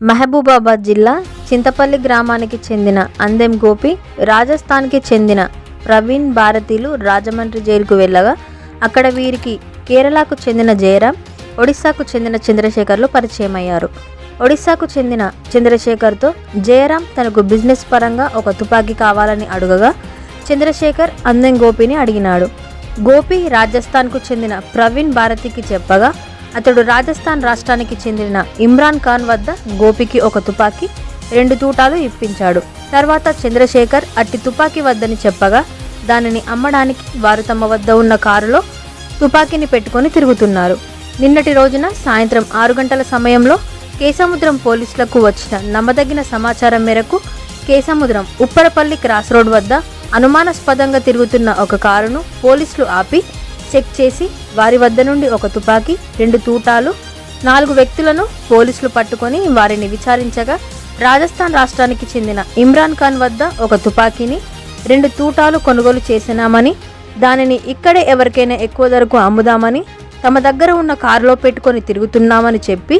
మహబూబాబాద్ జిల్లా చింతపల్లి గ్రామానికి చెందిన అందెం గోపి రాజస్థాన్కి చెందిన ప్రవీణ్ భారతీలు రాజమండ్రి జైలుకు వెళ్ళగా అక్కడ వీరికి కేరళకు చెందిన జయరాం ఒడిశాకు చెందిన చంద్రశేఖర్లు పరిచయం అయ్యారు ఒడిశాకు చెందిన చంద్రశేఖర్తో జయరాం తనకు బిజినెస్ పరంగా ఒక తుపాకీ కావాలని అడుగగా చంద్రశేఖర్ అందెం గోపిని అడిగినాడు. గోపి రాజస్థాన్కు చెందిన ప్రవీణ్ భారతికి చెప్పగా అతడు రాజస్థాన్ రాష్ట్రానికి చెందిన ఇమ్రాన్ ఖాన్ వద్ద గోపికి ఒక తుపాకీ రెండు తూటాలు ఇప్పించాడు. తర్వాత చంద్రశేఖర్ అట్టి తుపాకీ వద్దని చెప్పగా దానిని అమ్మడానికి వారు తమ వద్ద ఉన్న కారులో తుపాకీని పెట్టుకొని తిరుగుతున్నారు. నిన్నటి రోజున సాయంత్రం ఆరు గంటల సమయంలో కేసముద్రం పోలీసులకు వచ్చిన నమ్మదగిన సమాచారం మేరకు కేసముద్రం ఉప్పరపల్లి క్రాస్ రోడ్ వద్ద అనుమానాస్పదంగా తిరుగుతున్న ఒక కారును పోలీసులు ఆపి చెక్ చేసి వారి వద్ద నుండి ఒక తుపాకీ రెండు తూటాలు నాలుగు వ్యక్తులను పోలీసులు పట్టుకొని వారిని విచారించగా రాజస్థాన్ రాష్ట్రానికి చెందిన ఇమ్రాన్ ఖాన్ వద్ద ఒక తుపాకీని రెండు తూటాలు కొనుగోలు చేసినామని దానిని ఇక్కడే ఎవరికైనా ఎక్కువ ధరకు అమ్ముదామని తమ దగ్గర ఉన్న కారులో పెట్టుకొని తిరుగుతున్నామని చెప్పి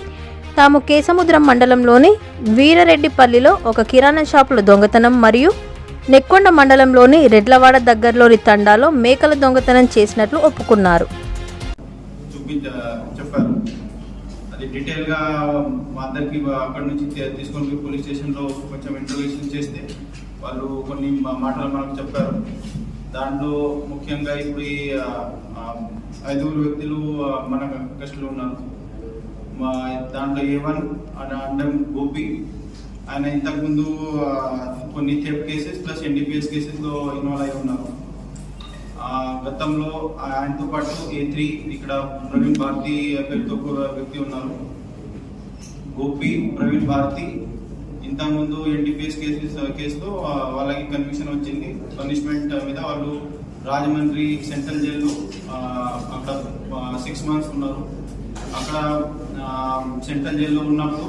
తాము కేసముద్రం మండలంలోని వీరరెడ్డిపల్లిలో ఒక కిరాణా షాపులో దొంగతనం మరియు నెక్కొండ మండలంలోని రెడ్లవాడ దగ్గరలోని తండాలో మేకల దొంగతనం చేసినట్లు ఒప్పుకున్నారు. చూపించ చెప్పారు. అది డీటెయిల్గా మా అందరికి అక్కడి నుంచి తీసుకొని పోలీస్ స్టేషన్లో కొంచెం ఇంటర్వ్యూషన్ చేస్తే వాళ్ళు కొన్ని మాటలు మనకు చెప్పారు. దాంట్లో ముఖ్యంగా ఇప్పుడు ఈ ఐదుగురు వ్యక్తులు మన కస్టడీలో ఉన్నారు. మా దాంట్లో ఏ వన్ అండం గోపి ఆయన ఇంతకుముందు కొన్ని థెఫ్ట్ కేసెస్ ప్లస్ ఎన్డీపీఎస్ కేసెస్లో ఇన్వాల్వ్ అయి ఉన్నారు. గతంలో ఆయనతో పాటు ఏ త్రీ ఇక్కడ ప్రవీణ్ భారతి పేరుతో వ్యక్తి ఉన్నారు. గోపి ప్రవీణ్ భారతి ఇంతకుముందు ఎన్డీపీఎస్ కేసెస్ కేసులో వాళ్ళకి కన్విక్షన్ వచ్చింది. పనిష్మెంట్ మీద వాళ్ళు రాజమండ్రి సెంట్రల్ జైల్లో అక్కడ సిక్స్ మంత్స్ ఉన్నారు. అక్కడ సెంట్రల్ జైల్లో ఉన్నప్పుడు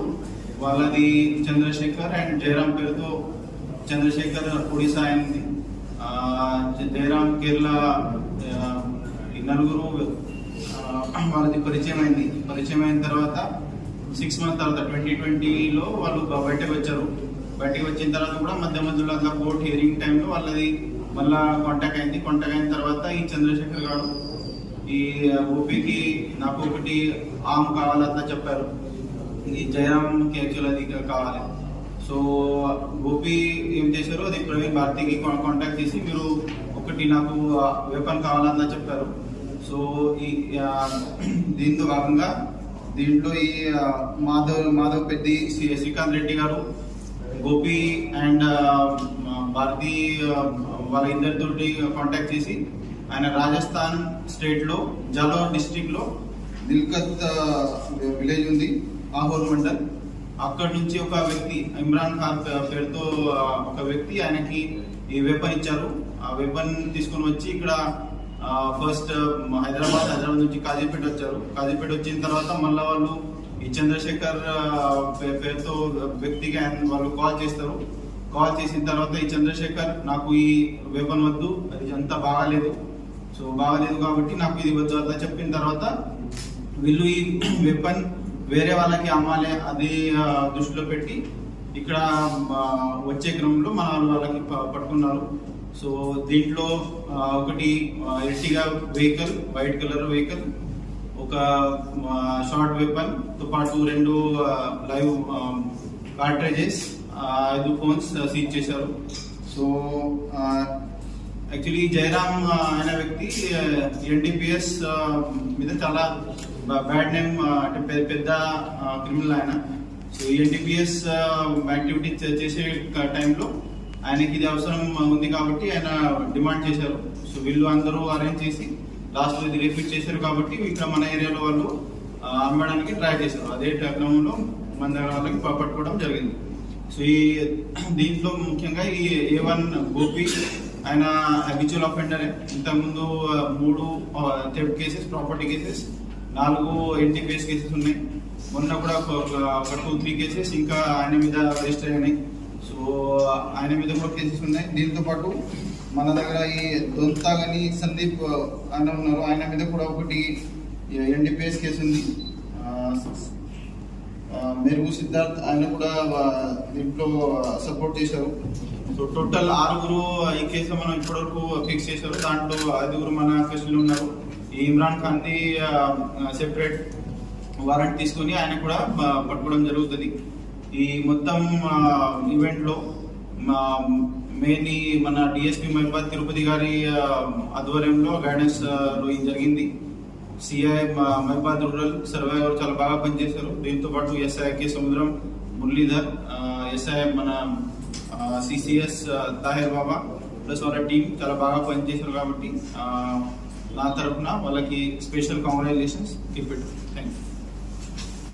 వాళ్ళది చంద్రశేఖర్ అండ్ జయరామ్ పేరుతో చంద్రశేఖర్ ఒడిశా అయింది. జయరామ్ కేరళ ఈ నలుగురు వాళ్ళది పరిచయం అయింది. పరిచయం అయిన తర్వాత సిక్స్ మంత్ తర్వాత ట్వంటీ ట్వంటీలో వాళ్ళు బయటకు వచ్చారు. బయటకు వచ్చిన తర్వాత కూడా మధ్య మధ్యలో అట్లా కోర్ట్ హియరింగ్ టైంలో వాళ్ళది మళ్ళా కాంటాక్ట్ అయింది. కాంటాక్ట్ అయిన తర్వాత ఈ చంద్రశేఖర్ గారు ఈ ఓపీకి నాకు ఒకటి ఆమ్ కావాలంతా చెప్పారు. ఈ జయరామ్కి యాక్చువల్ అది కావాలి. సో గోపి ఏం చేశారు? అది ప్రవీణ్ భారతికి కాంటాక్ట్ చేసి మీరు ఒకటి నాకు వెపన్ కావాలన్నా చెప్పారు. సో ఈ దీంతో భాగంగా దీంట్లో ఈ మాధవ్ మాధవ్ పెద్ది శ్రీ- శ్రీకాంత్ రెడ్డి గారు గోపి అండ్ భారతి వాళ్ళ ఇద్దరితోటి కాంటాక్ట్ చేసి ఆయన రాజస్థాన్ స్టేట్లో లో డిస్టిక్లో దిల్కత్ విలేజ్ ఉంది. ఆహోర్ మండల్. అక్కడ నుంచి ఒక వ్యక్తి ఇమ్రాన్ ఖాన్ పేరుతో ఒక వ్యక్తి ఆయనకి ఈ వెపన్ ఇచ్చారు. ఆ వెపన్ తీసుకొని వచ్చి ఇక్కడ ఫస్ట్ హైదరాబాద్ హైదరాబాద్ నుంచి కాజీపేట వచ్చారు. కాజీపేట వచ్చిన తర్వాత మళ్ళీ వాళ్ళు ఈ చంద్రశేఖర్ పేరుతో వ్యక్తికి ఆయన వాళ్ళు కాల్ చేస్తారు. కాల్ చేసిన తర్వాత ఈ చంద్రశేఖర్ నాకు ఈ వెపన్ వద్దు. అది అంతా బాగాలేదు. సో బాగాలేదు కాబట్టి నాకు ఇది వద్దు అట్లా చెప్పిన తర్వాత వీళ్ళు ఈ వెపన్ వేరే వాళ్ళకి అమ్మాలి అది దృష్టిలో పెట్టి ఇక్కడ వచ్చే క్రమంలో మన వాళ్ళకి పట్టుకున్నారు. సో దీంట్లో ఒకటి Ertiga vehicle white colour vehicle ఒక షార్ట్ వెపన్తో పాటు రెండు లైవ్ కార్ట్రేజెస్ ఐదు ఫోన్స్ సీజ్ చేశారు. సో యాక్చువల్లీ జయరామ్ uh, అనే వ్యక్తి uh, ఎన్డీపీఎస్ uh, మీద చాలా బ్యాడ్ నేమ్ అంటే పెద్ద పెద్ద క్రిమినల్ ఆయన. సో ఎన్డీపీఎస్ యాక్టివిటీ చేసే టైంలో ఆయనకి ఇది అవసరం ఉంది కాబట్టి ఆయన డిమాండ్ చేశారు. సో వీళ్ళు అందరూ అరేంజ్ చేసి లాస్ట్లో ఇది రిపీట్ చేశారు కాబట్టి ఇక్కడ మన ఏరియాలో వాళ్ళు అమ్మడానికి ట్రై చేశారు. అదే క్రమంలో మన దగ్గర వాళ్ళకి పట్టుకోవడం జరిగింది. సో ఈ దీంట్లో ముఖ్యంగా ఈ ఏ వన్ గోపి ఆయన హ్యాబిచువల్ అఫెండర్ ఇంతకుముందు మూడు థెఫ్ట్ కేసెస్ ప్రాపర్టీ కేసెస్ నాలుగు ఎన్టీపీఎస్ కేసెస్ ఉన్నాయి. మొన్న కూడా ఒక- టూ త్రీ కేసెస్ ఇంకా ఆయన మీద రిజిస్టర్ అయినాయి. సో ఆయన మీద కూడా కేసెస్ ఉన్నాయి. దీంతో పాటు మన దగ్గర ఈ దొంతాగని సందీప్ ఆయన ఉన్నారు. ఆయన మీద కూడా ఒకటి ఎన్డీపీఎస్ కేసు ఉంది. మెరుగు సిద్ధార్థ్ ఆయన కూడా దీంట్లో సపోర్ట్ చేశారు. సో టోటల్ ఆరుగురు ఈ కేసులో మనం ఇప్పటివరకు ఫిక్స్ చేశారు. దాంట్లో ఐదుగురు మన కేసులు ఉన్నారు. ఈ ఇమ్రాన్ ఖాన్ది సెపరేట్ వారెంట్ తీసుకొని ఆయన కూడా పట్టుకోవడం జరుగుతుంది. ఈ మొత్తం ఈవెంట్లో మెయిన్లీ మన డిఎస్పి మహిబాద్ తిరుపతి గారి ఆధ్వర్యంలో గైడెన్స్ ఆ, జరిగింది. సిఐ మహిబాద్ రూరల్ సర్వైవర్ చాలా బాగా పనిచేశారు. దీంతో పాటు SI K Samudram Muralidhar SI మన సిసిఎస్ తాహిర్ బాబా ప్లస్ వాళ్ళ టీం చాలా బాగా పనిచేశారు కాబట్టి నా తరఫున వాళ్ళకి special congratulations keep it thank you